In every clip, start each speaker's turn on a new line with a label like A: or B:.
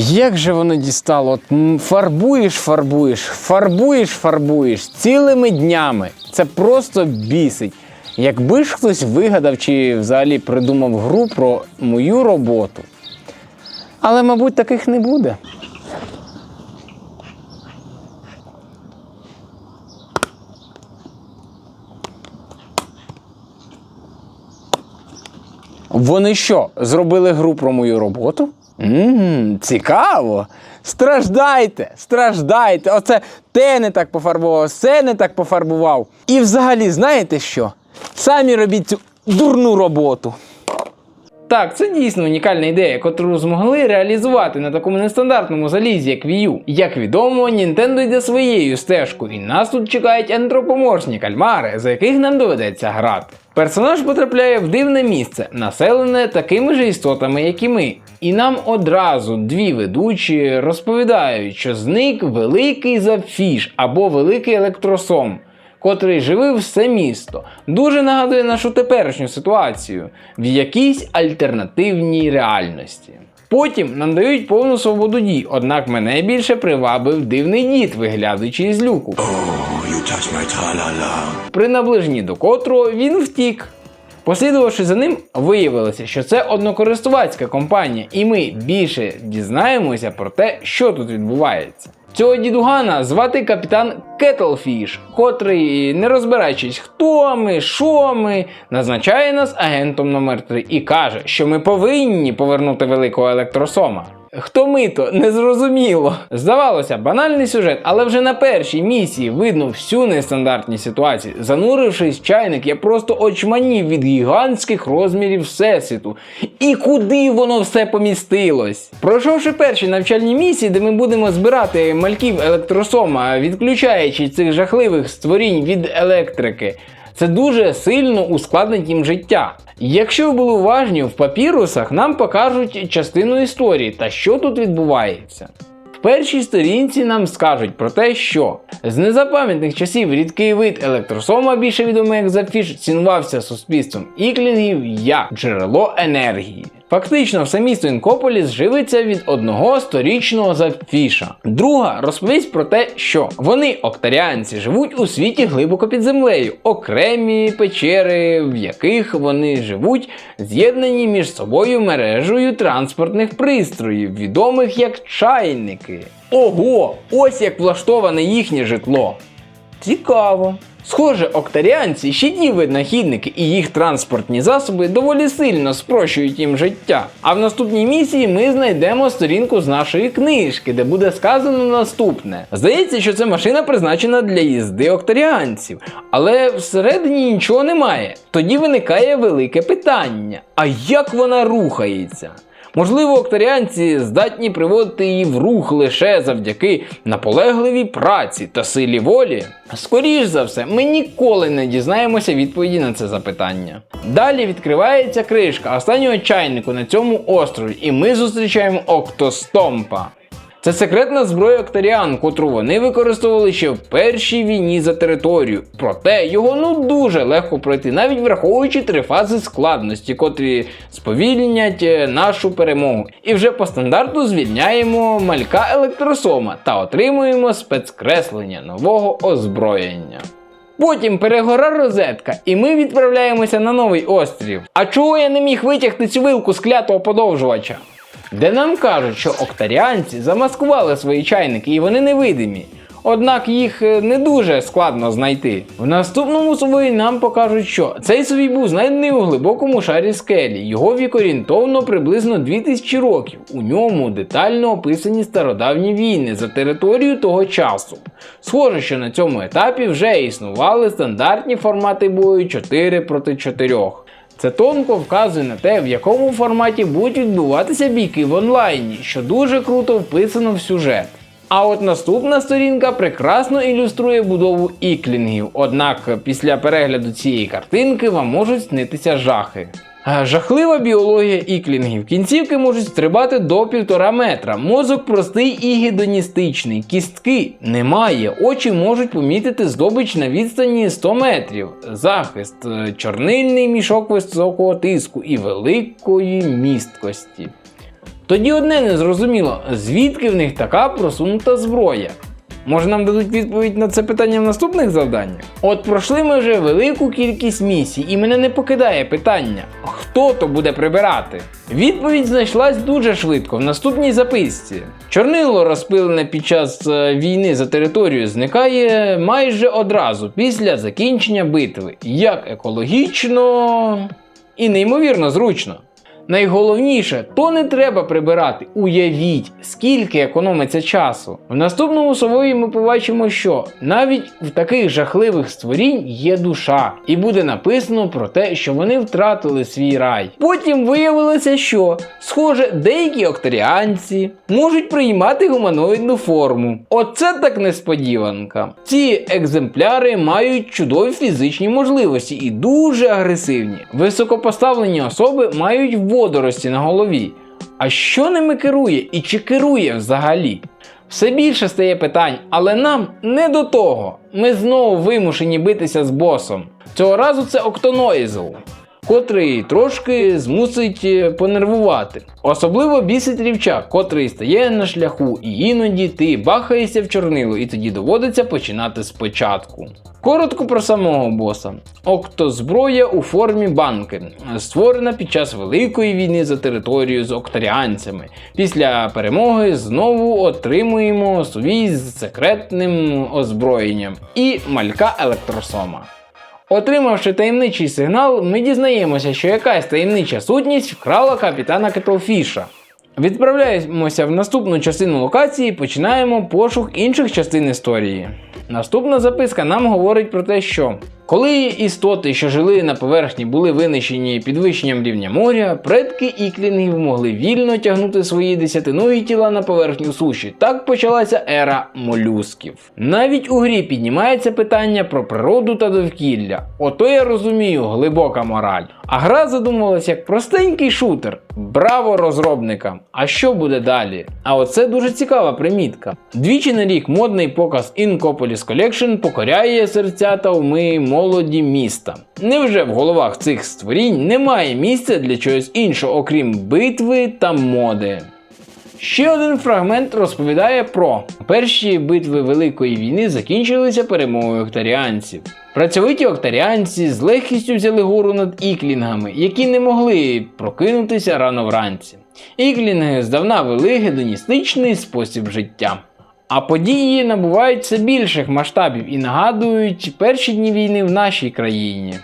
A: Як же воно дістало? От фарбуєш, фарбуєш, фарбуєш, фарбуєш цілими днями. Це просто бісить. Якби ж хтось вигадав чи взагалі придумав гру про мою роботу. Але, мабуть, таких не буде. Вони що, зробили гру про мою роботу? Ммм, цікаво. Страждайте, страждайте. Оце те не так пофарбував, все не так пофарбував. І взагалі, знаєте що? Самі робіть цю дурну роботу. Так, це дійсно унікальна ідея, яку змогли реалізувати на такому нестандартному залізі, як Wii U. Як відомо, Nintendo йде своєю стежкою, і нас тут чекають антропоморфні кальмари, за яких нам доведеться грати. Персонаж потрапляє в дивне місце, населене такими ж істотами, як і ми. І нам одразу дві ведучі розповідають, що зник великий зафіш або великий електросом котрий живив все місто, дуже нагадує нашу теперішню ситуацію в якійсь альтернативній реальності. Потім нам дають повну свободу дій, однак мене більше привабив дивний дід, виглядаючи із люку,
B: Oh, you touch my
A: при наближенні до котрого він втік. Послідувавши за ним, виявилося, що це однокористувацька компанія, і ми більше дізнаємося про те, що тут відбувається. Цього дідугана звати капітан Кетлфіш, котрий, не розбираючись, хто ми, що ми, назначає нас агентом номер 3 і каже, що ми повинні повернути великого електросома. Хто ми то незрозуміло. Здавалося, банальний сюжет, але вже на першій місії видно всю нестандартність ситуації. Занурившись в чайник, я просто очманів від гігантських розмірів всесвіту. І куди воно все помістилось? Пройшовши перші навчальні місії, де ми будемо збирати мальків електросома, відключаючи цих жахливих створінь від електрики. Це дуже сильно ускладнить їм життя. Якщо ви були уважні, в папірусах нам покажуть частину історії та що тут відбувається. В першій сторінці нам скажуть про те, що з незапам'ятних часів рідкий вид електросома, більше відомий як Запфіш, цінувався суспільством іклінгів як джерело енергії. Фактично, все місто Інкополіс живиться від одного сторічного запфіша. Друга розповість про те, що вони, октаріанці, живуть у світі глибоко під землею, окремі печери, в яких вони живуть, з'єднані між собою мережею транспортних пристроїв, відомих як чайники. Ого! Ось як влаштоване їхнє житло. Цікаво. Схоже, октаріанці ті винахідники і їх транспортні засоби доволі сильно спрощують їм життя. А в наступній місії ми знайдемо сторінку з нашої книжки, де буде сказано наступне. Здається, що це машина призначена для їзди октаріанців, але всередині нічого немає. Тоді виникає велике питання: а як вона рухається? Можливо, октаріанці здатні приводити її в рух лише завдяки наполегливій праці та силі волі. Скоріш за все, ми ніколи не дізнаємося відповіді на це запитання. Далі відкривається кришка останнього чайнику на цьому острові, і ми зустрічаємо Октостомпа. Це секретна зброя Октаріан, котру вони використовували ще в першій війні за територію. Проте його ну дуже легко пройти, навіть враховуючи три фази складності, котрі сповільнять е, нашу перемогу. І вже по стандарту звільняємо малька електросома та отримуємо спецкреслення нового озброєння. Потім перегора розетка, і ми відправляємося на новий острів. А чого я не міг витягти цю вилку з клятого подовжувача? Де нам кажуть, що октаріанці замаскували свої чайники і вони невидимі. Однак їх е, не дуже складно знайти. В наступному сувої нам покажуть, що цей сувій був знайдений у глибокому шарі скелі. Його вік орієнтовно приблизно 2000 років. У ньому детально описані стародавні війни за територію того часу. Схоже, що на цьому етапі вже існували стандартні формати бою 4 проти 4. Це тонко вказує на те, в якому форматі будуть відбуватися бійки в онлайні, що дуже круто вписано в сюжет. А от наступна сторінка прекрасно ілюструє будову іклінгів, однак після перегляду цієї картинки вам можуть снитися жахи. Жахлива біологія іклінгів. Кінцівки можуть стрибати до півтора метра. Мозок простий і гедоністичний. Кістки немає. Очі можуть помітити здобич на відстані 100 метрів. Захист, е, чорнильний мішок високого тиску і великої місткості. Тоді одне не зрозуміло, звідки в них така просунута зброя. Може нам дадуть відповідь на це питання в наступних завданнях? От пройшли ми вже велику кількість місій, і мене не покидає питання, хто то буде прибирати. Відповідь знайшлась дуже швидко в наступній записці. Чорнило, розпилене під час е, війни за територію, зникає майже одразу після закінчення битви, як екологічно і неймовірно зручно. Найголовніше, то не треба прибирати. Уявіть, скільки економиться часу. В наступному сової ми побачимо, що навіть в таких жахливих створінь є душа, і буде написано про те, що вони втратили свій рай. Потім виявилося, що, схоже, деякі окторіанці можуть приймати гуманоїдну форму. Оце так несподіванка. Ці екземпляри мають чудові фізичні можливості і дуже агресивні. Високопоставлені особи мають водорості на голові. А що ними керує і чи керує взагалі? Все більше стає питань, але нам не до того. Ми знову вимушені битися з босом. Цього разу це Октоноїзл, котрий трошки змусить е, понервувати. Особливо бісить рівчак, котрий стає на шляху, і іноді ти бахаєшся в чорнило, і тоді доводиться починати спочатку. Коротко про самого боса. Октозброя у формі банки, створена під час Великої війни за територію з окторіанцями. Після перемоги знову отримуємо свій з секретним озброєнням і малька електросома. Отримавши таємничий сигнал, ми дізнаємося, що якась таємнича сутність вкрала капітана Кетлфіша. Відправляємося в наступну частину локації і починаємо пошук інших частин історії. Наступна записка нам говорить про те, що коли істоти, що жили на поверхні, були винищені підвищенням рівня моря, предки іклінгів могли вільно тягнути свої десятинові тіла на поверхню суші. Так почалася ера молюсків. Навіть у грі піднімається питання про природу та довкілля. Ото я розумію, глибока мораль. А гра задумувалася як простенький шутер. Браво розробникам! А що буде далі? А оце дуже цікава примітка. Двічі на рік модний показ Incopolis Collection покоряє серця та уми молоді міста. Невже в головах цих створінь немає місця для чогось іншого, окрім битви та моди? Ще один фрагмент розповідає про перші битви Великої війни закінчилися перемогою октаріанців. Працьовиті октаріанці з легкістю взяли гору над іклінгами, які не могли прокинутися рано вранці. Іклінги здавна вели гедоністичний спосіб життя. А події набувають все більших масштабів і нагадують перші дні війни в нашій країні.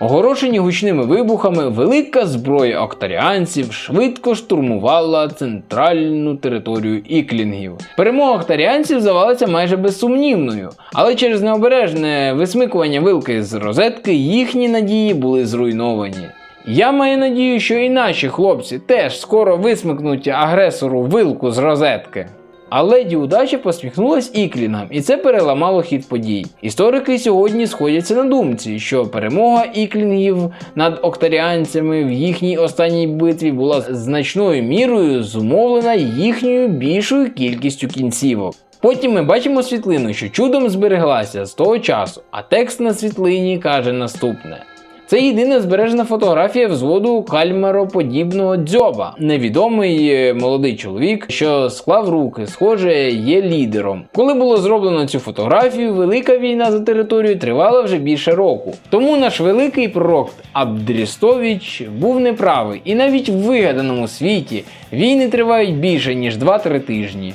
A: Огорошені гучними вибухами, велика зброя октаріанців швидко штурмувала центральну територію іклінгів. Перемога октаріанців здавалася майже безсумнівною, але через необережне висмикування вилки з розетки їхні надії були зруйновані. Я маю надію, що і наші хлопці теж скоро висмикнуть агресору вилку з розетки. А леді удача посміхнулась Іклінгам, і це переламало хід подій. Історики сьогодні сходяться на думці, що перемога іклінгів над октаріанцями в їхній останній битві була значною мірою зумовлена їхньою більшою кількістю кінцівок. Потім ми бачимо світлину, що чудом збереглася з того часу, а текст на світлині каже наступне. Це єдина збережена фотографія взводу кальмароподібного дзьоба. Невідомий е, молодий чоловік, що склав руки, схоже, є лідером. Коли було зроблено цю фотографію, велика війна за територію тривала вже більше року. Тому наш великий пророк Абдрістович був неправий, і навіть в вигаданому світі війни тривають більше ніж 2-3 тижні.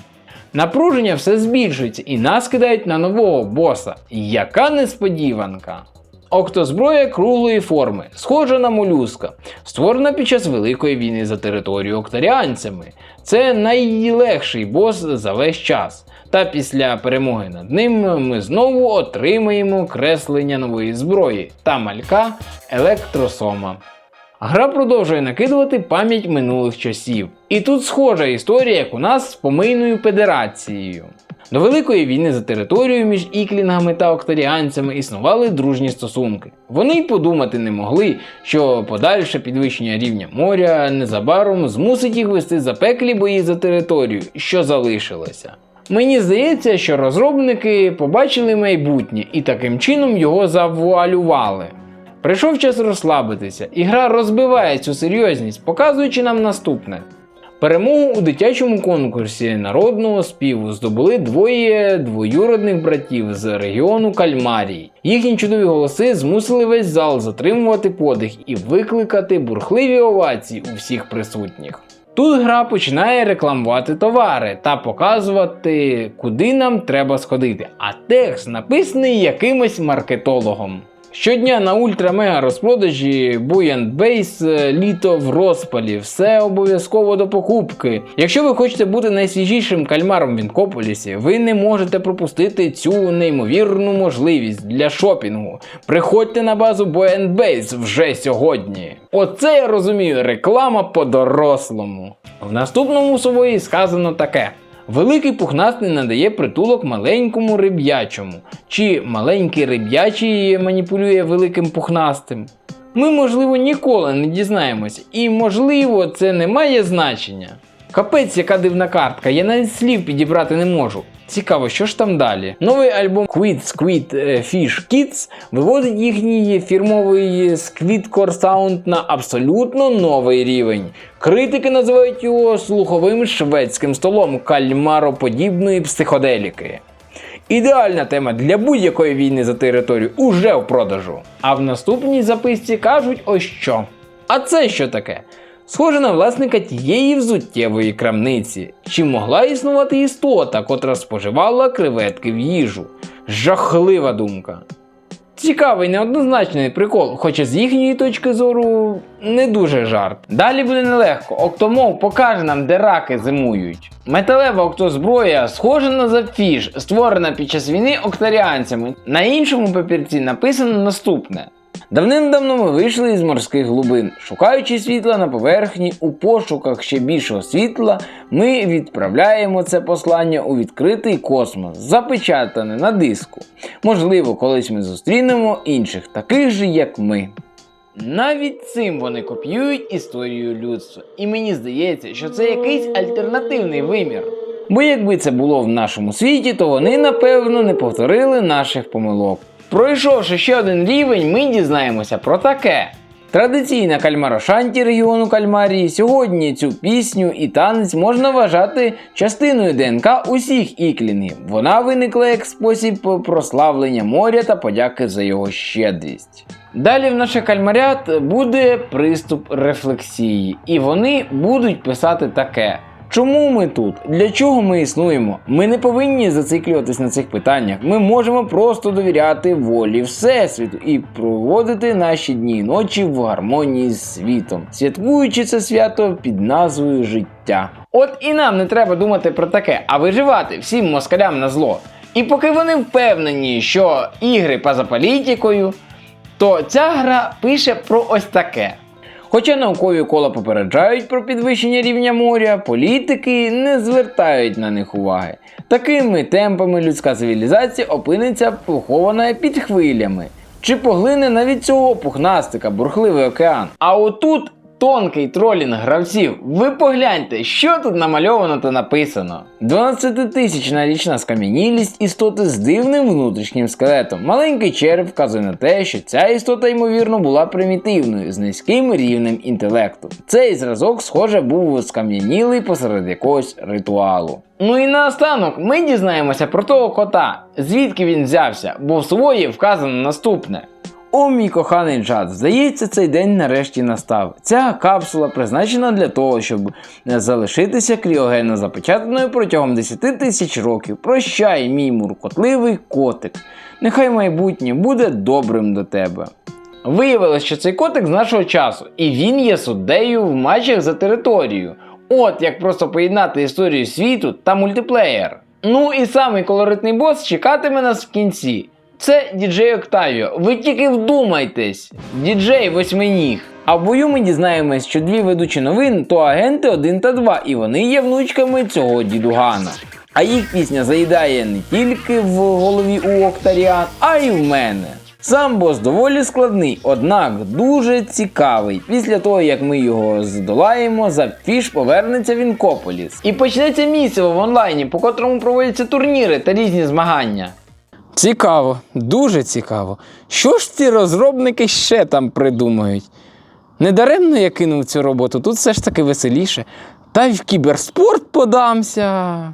A: Напруження все збільшується і нас кидають на нового боса. Яка несподіванка! Октозброя круглої форми, схожа на молюска, створена під час Великої війни за територію октаріанцями. Це найлегший бос за весь час. Та після перемоги над ним ми знову отримаємо креслення нової зброї та малька електросома. Гра продовжує накидувати пам'ять минулих часів. І тут схожа історія, як у нас з помийною федерацією. До Великої війни за територію між іклінгами та октаріанцями існували дружні стосунки. Вони й подумати не могли, що подальше підвищення рівня моря незабаром змусить їх вести запеклі бої за територію, що залишилося. Мені здається, що розробники побачили майбутнє і таким чином його завуалювали. Прийшов час розслабитися, і гра розбиває цю серйозність, показуючи нам наступне. Перемогу у дитячому конкурсі народного співу здобули двоє двоюродних братів з регіону Кальмарії. Їхні чудові голоси змусили весь зал затримувати подих і викликати бурхливі овації у всіх присутніх. Тут гра починає рекламувати товари та показувати, куди нам треба сходити, а текст написаний якимось маркетологом. Щодня на ультра-мега розпродажі Buoyant Base е, літо в розпалі, все обов'язково до покупки. Якщо ви хочете бути найсвіжішим кальмаром в Інкополісі, ви не можете пропустити цю неймовірну можливість для шопінгу. Приходьте на базу Buoyant Base вже сьогодні. Оце я розумію, реклама по-дорослому. В наступному сової сказано таке. Великий пухнастий надає притулок маленькому риб'ячому, чи маленький риб'ячий маніпулює великим пухнастим. Ми, можливо, ніколи не дізнаємося, і можливо, це не має значення. Капець, яка дивна картка, я навіть слів підібрати не можу. Цікаво, що ж там далі. Новий альбом Quid Squid е, Fish Kids виводить їхній фірмовий Squidcore Sound на абсолютно новий рівень. Критики називають його слуховим шведським столом кальмароподібної психоделіки. Ідеальна тема для будь-якої війни за територію уже в продажу. А в наступній записці кажуть ось що. А це що таке? Схоже на власника тієї взуттєвої крамниці. Чи могла існувати істота, котра споживала креветки в їжу? Жахлива думка. Цікавий неоднозначний прикол, хоча з їхньої точки зору не дуже жарт. Далі буде нелегко. Октомов покаже нам, де раки зимують. Металева октозброя схожа на запфіш, створена під час війни октаріанцями. На іншому папірці написано наступне. Давним-давно ми вийшли із морських глибин. Шукаючи світла на поверхні, у пошуках ще більшого світла, ми відправляємо це послання у відкритий космос, запечатане на диску. Можливо, колись ми зустрінемо інших, таких же, як ми. Навіть цим вони копіюють історію людства, і мені здається, що це якийсь альтернативний вимір. Бо якби це було в нашому світі, то вони напевно не повторили наших помилок. Пройшовши ще один рівень, ми дізнаємося про таке. Традиційна кальмарошанті регіону Кальмарії сьогодні цю пісню і танець можна вважати частиною ДНК усіх іклінгів. Вона виникла як спосіб прославлення моря та подяки за його щедрість. Далі в наших кальмарят буде приступ рефлексії, і вони будуть писати таке. Чому ми тут? Для чого ми існуємо? Ми не повинні зациклюватись на цих питаннях. Ми можемо просто довіряти волі Всесвіту і проводити наші дні і ночі в гармонії з світом, святкуючи це свято під назвою життя. От і нам не треба думати про таке, а виживати всім москалям на зло. І поки вони впевнені, що ігри поза політикою, то ця гра пише про ось таке. Хоча наукові кола попереджають про підвищення рівня моря, політики не звертають на них уваги. Такими темпами людська цивілізація опиниться похована під хвилями. Чи поглине навіть цього пухнастика, бурхливий океан. А отут тонкий тролінг гравців. Ви погляньте, що тут намальовано та написано. 12-тисячна річна скам'янілість істоти з дивним внутрішнім скелетом. Маленький череп вказує на те, що ця істота, ймовірно, була примітивною з низьким рівнем інтелекту. Цей зразок, схоже, був скам'янілий посеред якогось ритуалу. Ну і наостанок ми дізнаємося про того кота, звідки він взявся, бо в свої вказано наступне. О, мій коханий Джад, здається, цей день нарешті настав. Ця капсула призначена для того, щоб залишитися кріогенно запечатаною протягом 10 тисяч років. Прощай, мій муркотливий котик. Нехай майбутнє буде добрим до тебе. Виявилось, що цей котик з нашого часу, і він є суддею в матчах за територію. От як просто поєднати історію світу та мультиплеєр. Ну і самий колоритний бос чекатиме нас в кінці. Це діджей Октавіо. Ви тільки вдумайтесь, діджей восьминіг. А в бою ми дізнаємось, що дві ведучі новин то агенти 1 та 2, і вони є внучками цього дідугана. А їх пісня заїдає не тільки в голові у Октаріан, а й в мене. Сам бос доволі складний, однак дуже цікавий. Після того, як ми його здолаємо, Запфіш повернеться в Інкополіс. І почнеться місиво в онлайні, по котрому проводяться турніри та різні змагання. Цікаво, дуже цікаво. Що ж ці розробники ще там придумають? Недаремно я кинув цю роботу, тут все ж таки веселіше. Та й в кіберспорт подамся.